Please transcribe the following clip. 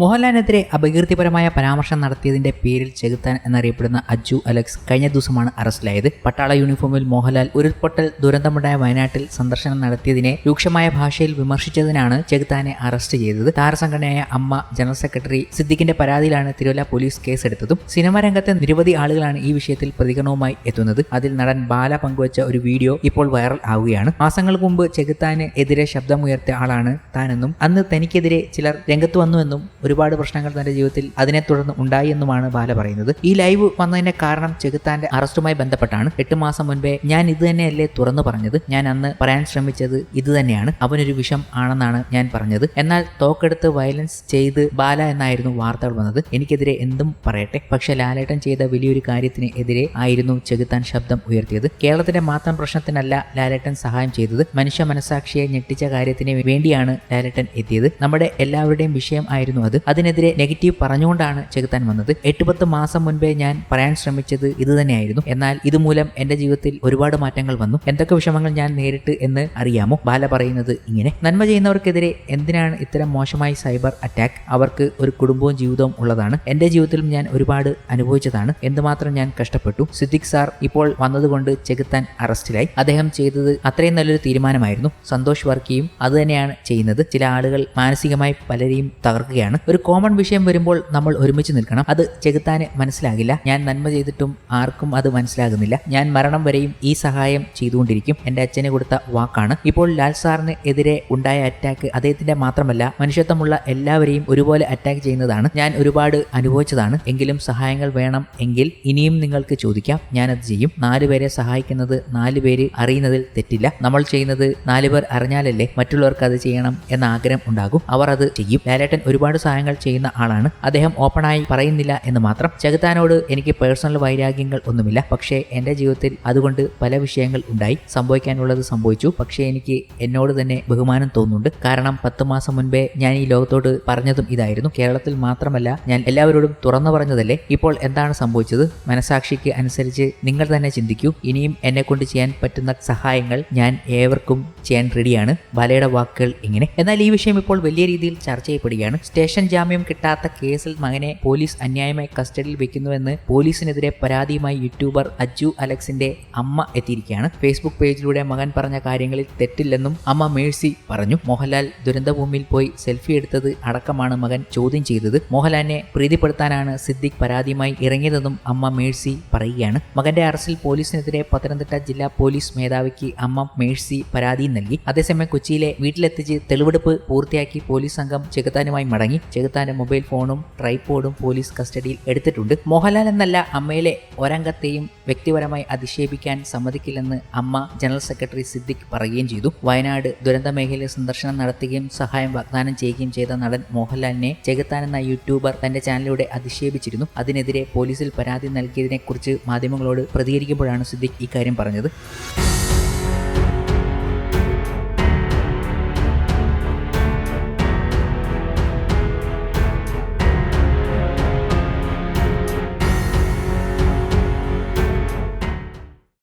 മോഹൻലാലിനെതിരെ അപകീർത്തിപരമായ പരാമർശം നടത്തിയതിന്റെ പേരിൽ ചെകുത്താൻ എന്നറിയപ്പെടുന്ന അജു അലക്സ് കഴിഞ്ഞ ദിവസമാണ് അറസ്റ്റിലായത്. പട്ടാള യൂണിഫോമിൽ മോഹൻലാൽ ഉരുൾപൊട്ടൽ ദുരന്തമുണ്ടായ വയനാട്ടിൽ സന്ദർശനം നടത്തിയതിനെ രൂക്ഷമായ ഭാഷയിൽ വിമർശിച്ചതിനാണ് ചെകുത്താനെ അറസ്റ്റ് ചെയ്തത്. താരസംഘടനയായ അമ്മ ജനറൽ സെക്രട്ടറി സിദ്ദിഖിന്റെ പരാതിയിലാണ് തിരുവല്ല പോലീസ് കേസെടുത്തതും. സിനിമാ രംഗത്തെ നിരവധി ആളുകളാണ് ഈ വിഷയത്തിൽ പ്രതികരണവുമായി എത്തുന്നത്. അതിൽ നടൻ ബാല പങ്കുവച്ച ഒരു വീഡിയോ ഇപ്പോൾ വൈറൽ ആവുകയാണ്. മാസങ്ങൾക്ക് മുമ്പ് ചെകുത്താന് എതിരെ ശബ്ദമുയർത്തിയ ആളാണ് താനെന്നും അന്ന് തനിക്കെതിരെ ചിലർ രംഗത്ത് വന്നുവെന്നും ഒരുപാട് പ്രശ്നങ്ങൾ തന്റെ ജീവിതത്തിൽ അതിനെ തുടർന്ന് ഉണ്ടായി എന്നുമാണ് ബാല പറയുന്നത്. ഈ ലൈവ് വന്നതിന്റെ കാരണം ചെകുത്താന്റെ അറസ്റ്റുമായി ബന്ധപ്പെട്ടാണ്. എട്ട് മാസം മുൻപേ ഞാൻ ഇത് തന്നെയല്ലേ തുറന്നു പറഞ്ഞത്. ഞാൻ അന്ന് പറയാൻ ശ്രമിച്ചത് ഇത് തന്നെയാണ്. അവനൊരു വിഷം ആണെന്നാണ് ഞാൻ പറഞ്ഞത്. എന്നാൽ തോക്കെടുത്ത് വയലൻസ് ചെയ്ത് ബാല എന്നായിരുന്നു വാർത്തകൾ വന്നത്. എനിക്കെതിരെ എന്തും പറയട്ടെ. പക്ഷെ ലാലേട്ടൻ ചെയ്ത വലിയൊരു കാര്യത്തിന് എതിരെ ആയിരുന്നു ചെകുത്താൻ ശബ്ദം ഉയർത്തിയത്. കേരളത്തിന്റെ മാത്രം പ്രശ്നത്തിനല്ല ലാലേട്ടൻ സഹായം ചെയ്തത്. മനുഷ്യ മനസാക്ഷിയെ ഞെട്ടിച്ച കാര്യത്തിന് വേണ്ടിയാണ് ലാലേട്ടൻ എത്തിയത്. നമ്മുടെ എല്ലാവരുടെയും വിഷയം ആയിരുന്നു അത്. അതിനെതിരെ നെഗറ്റീവ് പറഞ്ഞുകൊണ്ടാണ് ചെകുത്താൻ വന്നത്. എട്ട് പത്ത് മാസം മുൻപേ ഞാൻ പറയാൻ ശ്രമിച്ചത് ഇത് തന്നെയായിരുന്നു. എന്നാൽ ഇതുമൂലം എന്റെ ജീവിതത്തിൽ ഒരുപാട് മാറ്റങ്ങൾ വന്നു. എന്തൊക്കെ വിഷമങ്ങൾ ഞാൻ നേരിട്ട് എന്ന് അറിയാമോ? ബാല പറയുന്നത് ഇങ്ങനെ. നന്മ ചെയ്യുന്നവർക്കെതിരെ എന്തിനാണ് ഇത്തരം മോശമായി സൈബർ അറ്റാക്ക്? അവർക്ക് ഒരു കുടുംബവും ജീവിതവും ഉള്ളതാണ്. എന്റെ ജീവിതത്തിലും ഞാൻ ഒരുപാട് അനുഭവിച്ചതാണ്. എന്തുമാത്രം ഞാൻ കഷ്ടപ്പെട്ടു. സിദ്ദിഖ് സാർ ഇപ്പോൾ വന്നതുകൊണ്ട് ചെകുത്താൻ അറസ്റ്റിലായി. അദ്ദേഹം ചെയ്തത് അത്രയും നല്ലൊരു തീരുമാനമായിരുന്നു. സന്തോഷ് വർക്കിയും അതുതന്നെയാണ് ചെയ്യുന്നത്. ചില ആളുകൾ മാനസികമായി പലരെയും തകർക്കുകയാണ്. ഒരു കോമൺ വിഷയം വരുമ്പോൾ നമ്മൾ ഒരുമിച്ച് നിൽക്കണം. അത് ചെകുത്താന് മനസ്സിലാകില്ല. ഞാൻ നന്മ ചെയ്തിട്ടും ആർക്കും അത് മനസ്സിലാകുന്നില്ല. ഞാൻ മരണം വരെയും ഈ സഹായം ചെയ്തുകൊണ്ടിരിക്കും. എന്റെ അച്ഛനെ കൊടുത്ത വാക്കാണ്. ഇപ്പോൾ ലാൽ സാറിന് എതിരെ ഉണ്ടായ അറ്റാക്ക് അദ്ദേഹത്തിന്റെ മാത്രമല്ല മനുഷ്യത്വമുള്ള എല്ലാവരെയും ഒരുപോലെ അറ്റാക്ക് ചെയ്യുന്നതാണ്. ഞാൻ ഒരുപാട് അനുഭവിച്ചതാണ്. എങ്കിലും സഹായങ്ങൾ വേണം എങ്കിൽ ഇനിയും നിങ്ങൾക്ക് ചോദിക്കാം. ഞാനത് ചെയ്യും. നാലുപേരെ സഹായിക്കുന്നത് നാലുപേര് അറിയുന്നതിൽ തെറ്റില്ല. നമ്മൾ ചെയ്യുന്നത് നാലുപേർ അറിഞ്ഞാലല്ലേ മറ്റുള്ളവർക്ക് അത് ചെയ്യണം എന്ന ആഗ്രഹം ഉണ്ടാകും. അവർ അത് ചെയ്യും. ലാലേട്ടൻ ഒരുപാട് സഹായങ്ങൾ ചെയ്യുന്ന ആളാണ്. അദ്ദേഹം ഓപ്പണായി പറയുന്നില്ല എന്ന് മാത്രം. ചെകുത്താനോട് എനിക്ക് പേഴ്സണൽ വൈരാഗ്യങ്ങൾ ഒന്നുമില്ല. പക്ഷേ എന്റെ ജീവിതത്തിൽ അതുകൊണ്ട് പല വിഷയങ്ങൾ ഉണ്ടായി. സംഭവിക്കാനുള്ളത് സംഭവിച്ചു. പക്ഷേ എനിക്ക് എന്നോട് തന്നെ ബഹുമാനം തോന്നുന്നുണ്ട്. കാരണം പത്ത് മാസം മുൻപേ ഞാൻ ഈ ലോകത്തോട് പറഞ്ഞതും ഇതായിരുന്നു. കേരളത്തിൽ മാത്രമല്ല ഞാൻ എല്ലാവരോടും തുറന്നു പറഞ്ഞതല്ലേ? ഇപ്പോൾ എന്താണ് സംഭവിച്ചത്? മനസാക്ഷിക്ക് അനുസരിച്ച് നിങ്ങൾ തന്നെ ചിന്തിക്കൂ. ഇനിയും എന്നെ കൊണ്ട് ചെയ്യാൻ പറ്റുന്ന സഹായങ്ങൾ ഞാൻ ഏവർക്കും ചെയ്യാൻ റെഡിയാണ് ബാലയുടെ വാക്കുകൾ ഇങ്ങനെ. എന്നാൽ ഈ വിഷയം ഇപ്പോൾ വലിയ രീതിയിൽ ചർച്ച ചെയ്യപ്പെടുകയാണ്. സ്റ്റേഷൻ ജാമ്യം കിട്ടാത്ത കേസിൽ മകനെ പോലീസ് അന്യായമായി കസ്റ്റഡിയിൽ വെക്കുന്നുവെന്ന് പോലീസിനെതിരെ പരാതിയുമായി യൂട്യൂബർ അജു അലക്സിന്റെ അമ്മ എത്തിയിരിക്കുകയാണ്. ഫേസ്ബുക്ക് പേജിലൂടെ മകൻ പറഞ്ഞ കാര്യങ്ങളിൽ തെറ്റില്ലെന്നും അമ്മ മേഴ്സി പറഞ്ഞു. മോഹൻലാൽ ദുരന്തഭൂമിയിൽ പോയി സെൽഫി എടുത്തത് അടക്കമാണ് മകൻ ചോദ്യം ചെയ്തത്. മോഹൻലാലിനെ പ്രീതിപ്പെടുത്താനാണ് സിദ്ദിഖ് പരാതിയുമായി ഇറങ്ങിയതെന്നും അമ്മ മേഴ്സി പറയുകയാണ്. മകന്റെ അറസ്റ്റിൽ പോലീസിനെതിരെ പത്തനംതിട്ട ജില്ലാ പോലീസ് മേധാവിക്ക് അമ്മ മേഴ്സി പരാതി നൽകി. അതേസമയം കൊച്ചിയിലെ വീട്ടിലെത്തിച്ച് തെളിവെടുപ്പ് പൂർത്തിയാക്കി പോലീസ് സംഘം ചെകുത്താനുമായി മടങ്ങി. ചെകുത്താന്റെ മൊബൈൽ ഫോണും ട്രൈപോഡും പോലീസ് കസ്റ്റഡിയിൽ എടുത്തിട്ടുണ്ട്. മോഹൻലാൽ എന്നല്ല അമ്മയിലെ ഒരംഗത്തെയും വ്യക്തിപരമായി അധിക്ഷേപിക്കാൻ സമ്മതിക്കില്ലെന്ന് അമ്മ ജനറൽ സെക്രട്ടറി സിദ്ദിഖ് പറയുകയും ചെയ്തു. വയനാട് ദുരന്ത മേഖലയിൽ സന്ദർശനം നടത്തുകയും സഹായം വാഗ്ദാനം ചെയ്യുകയും ചെയ്ത നടൻ മോഹൻലാലിനെ ചെകുത്താൻ എന്ന യൂട്യൂബർ തന്റെ ചാനലിലൂടെ അധിക്ഷേപിച്ചിരുന്നു. അതിനെതിരെ പോലീസിൽ പരാതി നൽകിയതിനെക്കുറിച്ച് മാധ്യമങ്ങളോട് പ്രതികരിക്കുമ്പോഴാണ് സിദ്ദിഖ് ഇക്കാര്യം പറഞ്ഞത്.